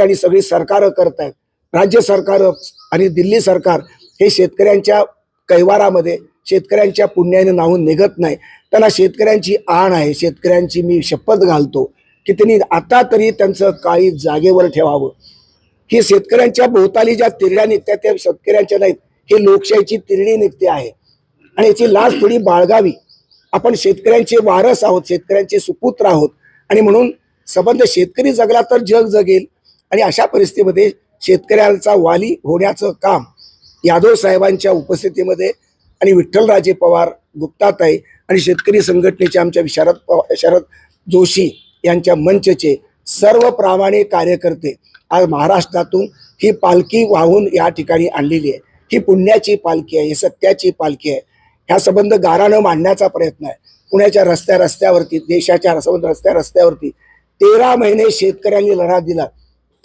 आणि सगळी सरकारं करत आहेत राज्य सरकार आणि दिल्ली सरकार हे शेतकऱ्यांच्या कैवारामध्ये शेतकऱ्यांच्या पुण्याने नाहून निघत नाही. त्यांना शेतकऱ्यांची आण आहे. शेतकऱ्यांची मी शपथ घालतो की त्यांनी आता तरी त्यांचं काळी जागेवर ठेवावं. ही शेतकऱ्यांच्या भोवताली ज्या तिरड्या निघतात त्या शेतकऱ्यांच्या नाहीत. ही लोकशाहीची तिरडी निघते आहे. आणि याची लाज थोडी बाळगावी. आपण शेतकऱ्यांचे वारस आहोत शेतकऱ्यांचे सुपुत्र आहोत. आणि म्हणून संबंध शेतकरी जगला तर जग जगेल. आणि अशा परिस्थितीमध्ये शेतकऱ्यांचा वाली होण्याचं काम यादव साहेबांच्या उपस्थितीमध्ये आणि विठ्ठलराजे पवार गुप्ताताई आणि शेतकरी संघटनेचे आमच्या शरद पवार शरद जोशी यांच्या मंचचे सर्व प्रामाणिक कार्यकर्ते आज महाराष्ट्रातून ही पालखी वाहून या ठिकाणी आणलेली आहे. ही पुण्याची पालखी आहे ही सत्याची पालखी आहे. ह्या संबंध गारानं मांडण्याचा प्रयत्न आहे. पुण्याच्या रस्त्या रस्त्यावरती देशाच्या संबंध रस्त्या रस्त्यावरती तेरा महिने शेतकऱ्यांनी लढा दिला.